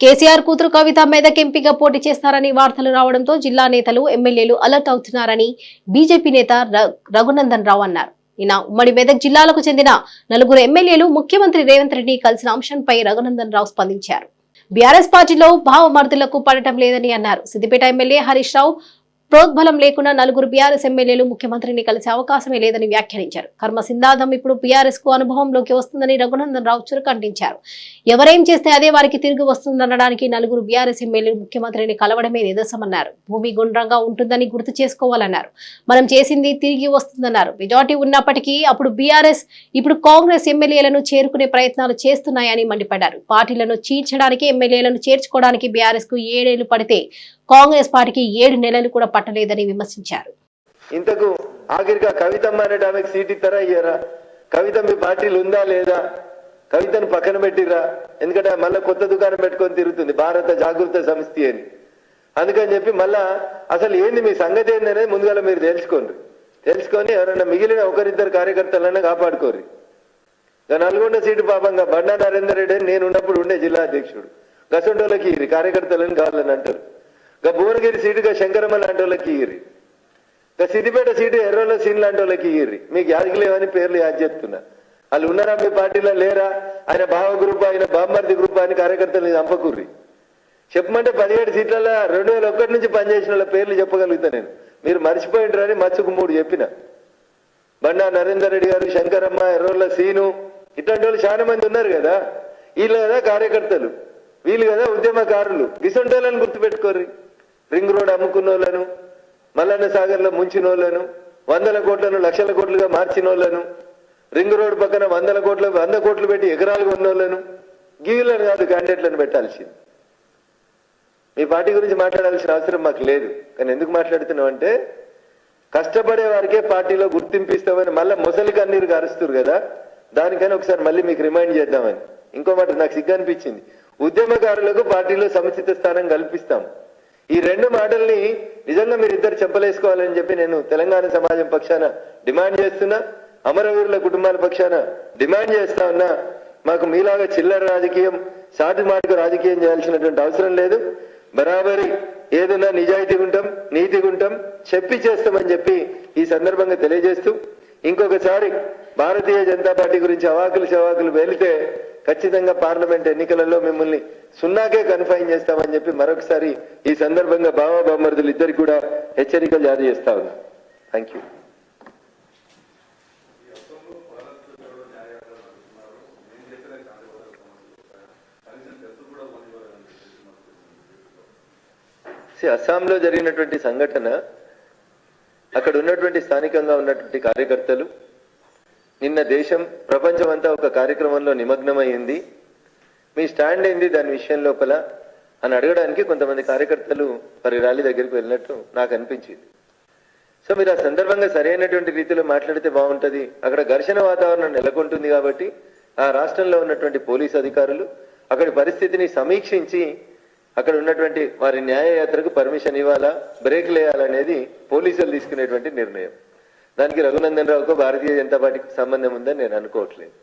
కేసీఆర్ కూతురు కవిత మెదక్ ఎంపీగా పోటీ చేస్తారని వార్తలు రావడంతో జిల్లా నేతలు ఎమ్మెల్యేలు అలర్ట్ అవుతున్నారని బీజేపీ నేత ర- రఘునందన్ రావు అన్నారు. నిన్న ఉమ్మడి మెదక్ జిల్లాలకు చెందిన నలుగురు ఎమ్మెల్యేలు ముఖ్యమంత్రి రేవంత్ రెడ్డి కలిసిన అంశంపై రఘునందన్ రావు స్పందించారు. బీఆర్ఎస్ పార్టీలో భావమర్దులకు పడటం లేదని అన్నారు. సిద్దిపేట ఎమ్మెల్యే హరీష్ రావు ప్రోద్బలం లేకుండా నలుగురు బీఆర్ఎస్ ఎమ్మెల్యేలు ముఖ్యమంత్రిని కలిసే అవకాశమే లేదని వ్యాఖ్యానించారు. కర్మ సిందాదం ఇప్పుడు బీఆర్ఎస్కు అనుభవంలోకి వస్తుందని రఘునందన్ రావు చురకంటించారు. ఎవరేం చేస్తే అదే వారికి తిరిగి వస్తుందనడానికి నలుగురు బీఆర్ఎస్ ఎమ్మెల్యేలు ముఖ్యమంత్రిని కలవడమే నిదర్శమన్నారు భూమి గుండ్రంగా ఉంటుందని గుర్తు చేసుకోవాలన్నారు. మనం చేసింది తిరిగి వస్తుందన్నారు. మెజార్టీ ఉన్నప్పటికీ అప్పుడు బీఆర్ఎస్ ఇప్పుడు కాంగ్రెస్ ఎమ్మెల్యేలను చేరుకునే ప్రయత్నాలు చేస్తున్నాయని మండిపడ్డారు. పార్టీలను చీల్చడానికి ఎమ్మెల్యేలను చేర్చుకోవడానికి బీఆర్ఎస్కు ఏడేళ్ళు పడితే కాంగ్రెస్ పార్టీకి ఏడు నెలలు కూడా పట్టలేదని విమర్శించారు. ఇంతకు ఆఖరిగా కవితమ్మ అనే ఆమెకు సీట్ ఇస్తారా ఇయ్యరా? కవిత మీ పార్టీలు ఉందా లేదా? కవితను పక్కన పెట్టిరా ఎందుకంటే మళ్ళీ కొత్త దుకాణం పెట్టుకొని తిరుగుతుంది భారత జాగృత సంస్థ అని. అందుకని చెప్పి మళ్ళా అసలు ఏంది మీ సంగతి ఏంది అనేది ముందుగా మీరు తెలుసుకోండి. తెలుసుకొని ఎవరైనా మిగిలిన ఒకరిద్దరు కార్యకర్తలన్నా కాపాడుకోరు నల్గొండ సీటు పాపంగా బండా నరేందర్ రెడ్డి నేను ఉన్నప్పుడు ఉండే జిల్లా అధ్యక్షుడు. గసంటోళ్ళకి కార్యకర్తలను కావాలని అంటారు. ఇక భువనగిరి సీటుగా శంకరమ్మ లాంటి వాళ్ళకి ఇయ్యి ఇక సిద్దిపేట సీటు ఎర్రోళ్ళ సీన్ లాంటి వాళ్ళకి ఇయ్యి మీకు యాదికి లేవని పేర్లు యాద్ చెప్తున్నా. వాళ్ళు ఉన్నారా మీ పార్టీలో లేరా? ఆయన భావ గ్రూప్ ఆయన బామ్మర్ది గ్రూప్ అని కార్యకర్తలు చంపకూర్రి. చెప్పమంటే పదిహేడు సీట్లలో రెండు వేల ఒకటి నుంచి పనిచేసిన వాళ్ళ పేర్లు చెప్పగలుగుతా నేను. మీరు మర్చిపోయింటారని మచ్చుకు మూడు చెప్పిన. బండా నరేందర్ రెడ్డి గారు శంకరమ్మ ఎర్రోళ్ళ సీను ఇట్లాంటి వాళ్ళు చాలా మంది ఉన్నారు కదా. వీళ్ళు కదా కార్యకర్తలు. వీళ్ళు కదా ఉద్యమకారులు. గిసొంటోళ్ళని గుర్తుపెట్టుకోర్రి. రింగ్ రోడ్ అమ్ముకున్న వాళ్ళను మల్లన్న సాగర్లో ముంచిన వాళ్ళను వందల కోట్లను లక్షల కోట్లుగా మార్చిన వాళ్ళను రింగ్ రోడ్ పక్కన వందల కోట్లు వంద కోట్లు పెట్టి ఎకరాలు కొన్నోళ్ళను గీవులను కాదు క్యాండిడేట్లను పెట్టాల్సింది. మీ పార్టీ గురించి మాట్లాడాల్సిన అవసరం మాకు లేదు. కానీ ఎందుకు మాట్లాడుతున్నాం అంటే కష్టపడే వారికే పార్టీలో గుర్తింపు ఇస్తామని మళ్ళీ ముసలి కన్నీరు గారుస్తారు కదా దానికని ఒకసారి మళ్ళీ మీకు రిమైండ్ చేద్దామని. ఇంకో మాట నాకు సిగ్గు అనిపించింది. ఉద్యమకారులకు పార్టీలో సముచిత స్థానం కల్పిస్తాం. ఈ రెండు మాటల్ని నిజంగా మీరు ఇద్దరు చెప్పలేసుకోవాలని చెప్పి నేను తెలంగాణ సమాజం పక్షాన డిమాండ్ చేస్తున్నా అమరవీరుల కుటుంబాల పక్షాన డిమాండ్ చేస్తా ఉన్నా. మాకు మీలాగా చిల్లర రాజకీయం సాటి మాటకు రాజకీయం చేయాల్సినటువంటి అవసరం లేదు. బరాబరి ఏదైనా నిజాయితీగా ఉంటాం నీతిగా ఉంటాం చెప్పి చేస్తామని చెప్పి ఈ సందర్భంగా తెలియజేస్తూ ఇంకొకసారి భారతీయ జనతా పార్టీ గురించి అవాకులు చవాకులు వెళితే ఖచ్చితంగా పార్లమెంట్ ఎన్నికలలో మిమ్మల్ని సున్నాకే కన్ఫైన్ చేస్తామని చెప్పి మరొకసారి ఈ సందర్భంగా బాబా బామర్దులు ఇద్దరికి కూడా హెచ్చరికలు జారీ చేస్తా ఉన్నా. థ్యాంక్ యూ అస్సాంలో జరిగినటువంటి సంఘటన అక్కడ ఉన్నటువంటి స్థానికంగా ఉన్నటువంటి కార్యకర్తలు నిన్న దేశం ప్రపంచం అంతా ఒక కార్యక్రమంలో నిమగ్నమైంది. మీ స్టాండ్ ఏంది దాని విషయం లోపల అని అడగడానికి కొంతమంది కార్యకర్తలు వారి ర్యాలీ దగ్గరికి వెళ్ళినట్టు నాకు అనిపించింది. సో మీరు ఆ సందర్భంగా సరైనటువంటి రీతిలో మాట్లాడితే బాగుంటుంది. అక్కడ ఘర్షణ వాతావరణం నెలకొంటుంది కాబట్టి ఆ రాష్ట్రంలో ఉన్నటువంటి పోలీస్ అధికారులు అక్కడి పరిస్థితిని సమీక్షించి అక్కడ ఉన్నటువంటి వారి న్యాయయాత్రకు పర్మిషన్ ఇవ్వాలా బ్రేక్ వేయాలనేది పోలీసులు తీసుకునేటువంటి నిర్ణయం. దానికి రఘునందన్ రావుకు భారతీయ జనతా పార్టీకి సంబంధం ఉందని నేను అనుకోవట్లేదు.